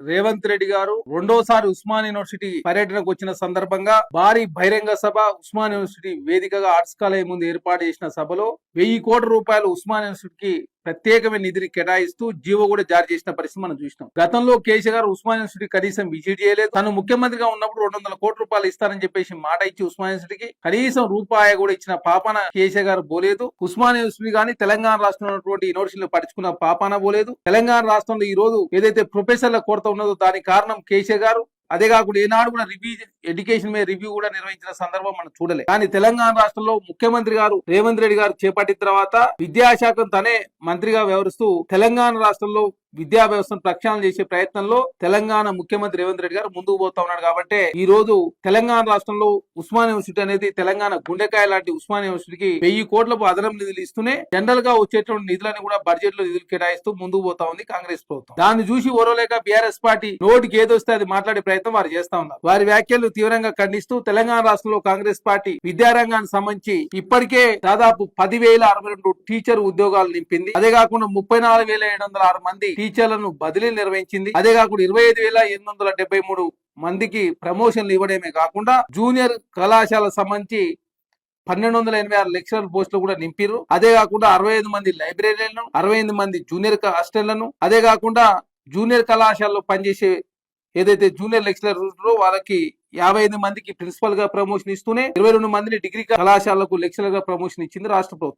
రేవంత్ రెడ్డి గారు రెండోసారి ఉస్మాన్ యూనివర్సిటీ పర్యటనకు వచ్చిన సందర్భంగా భారీ బహిరంగ సభ ఉస్మాన్ యూనివర్సిటీ వేదికగా ఆర్ట్స్ కాలేజ్ ముందు ఏర్పాటు చేసిన సభలో వెయ్యి కోట్ల రూపాయలు ఉస్మాన్ యూనివర్సిటీకి ప్రత్యేకమైన నిధిని కేటాయిస్తూ జీవో కూడా జారీ చేసిన పరిస్థితి మనం చూసినాం. గతంలో కేసీఆర్ గారు ఉస్మాన్ యూనివర్సిటీ కనీసం విజిట్ చేయలేదు. తను ముఖ్యమంత్రిగా ఉన్నప్పుడు రెండు వందల కోట్ల రూపాయలు ఇస్తానని చెప్పేసి మాట ఇచ్చి ఉస్మాన్ యూనివర్సిటీకి కనీసం రూపాయి కూడా ఇచ్చిన పాపన కేసీఆర్ గారు పోలేదు. ఉస్మాన్ యూనివర్సిటీ కానీ తెలంగాణ రాష్ట్రంలో ఉన్నటువంటి యూనివర్సిటీలు పడుచుకున్న పాపాన పోలేదు. తెలంగాణ రాష్ట్రంలో ఈ రోజు ఏదైతే ప్రొఫెసర్ల కొరత ఉన్నదో దానికి కారణం కేసీఆర్ గారు. అదే కాకుండా ఏనాడు కూడా రివ్యూ ఎడ్యుకేషన్ మీద రివ్యూ కూడా నిర్వహించిన సందర్భం మనం చూడలే. కానీ తెలంగాణ రాష్ట్రంలో ముఖ్యమంత్రి గారు రేవంత్ రెడ్డి గారు చేపట్టిన తర్వాత విద్యాశాఖ తనే మంత్రిగా వ్యవహరిస్తూ తెలంగాణ రాష్ట్రంలో విద్యా వ్యవస్థను ప్రక్షాళన చేసే ప్రయత్నంలో తెలంగాణ ముఖ్యమంత్రి రేవంత్ రెడ్డి గారు ముందుకు పోతా ఉన్నాడు కాబట్టి ఈ రోజు తెలంగాణ రాష్ట్రంలో ఉస్మాన్ యూనివర్సిటీ అనేది తెలంగాణ గుండెకాయ లాంటి ఉస్మాన్ యూనివర్సిటీకి వెయ్యి కోట్లకు అదనం నిధులు ఇస్తూనే జనరల్గా వచ్చేటువంటి నిధులను కూడా బడ్జెట్లో నిధులు కేటాయిస్తూ ముందుకు పోతా ఉంది కాంగ్రెస్ ప్రభుత్వం. దాన్ని చూసి ఓరోలేక బీఆర్ఎస్ పార్టీ నోటికి ఏదొస్తే అది మాట్లాడే ప్రయత్నం వారు చేస్తా ఉన్నారు. వారి వ్యాఖ్యలు తీవ్రంగా ఖండిస్తూ తెలంగాణ రాష్ట్రంలో కాంగ్రెస్ పార్టీ విద్యారంగానికి సంబంధించి ఇప్పటికే దాదాపు పదివేల అరవై రెండు టీచర్ ఉద్యోగాలు నింపింది. అదే కాకుండా ముప్పై నాలుగు వేల ఏడు వందల ఆరు మంది టీచర్లను బదిలీ నిర్వహించింది. అదే కాకుండా ఇరవై ఐదు వేల ఎనిమిది వందల డెబ్బై మూడు మందికి ప్రమోషన్లు ఇవ్వడమే కాకుండా జూనియర్ కళాశాల సంబంధించి పన్నెండు వందల ఎనభై ఆరు లెక్చరర్ పోస్టులు కూడా నింపిర్రు. అదే కాకుండా అరవై ఐదు మంది లైబ్రరీలను అరవై ఎనిమిది మంది జూనియర్ హాస్టళ్ళను అదే కాకుండా జూనియర్ కళాశాలలో పనిచేసే ఏదైతే జూనియర్ లెక్చరర్ ఉంటారో వాళ్ళకి యాభై ఐదు మందికి ప్రిన్సిపల్గా ప్రమోషన్ ఇస్తూనే ఇరవై రెండు మందిని డిగ్రీ కళాశాలకు లెక్చరర్గా ప్రమోషన్ ఇచ్చింది రాష్ట్ర ప్రభుత్వం.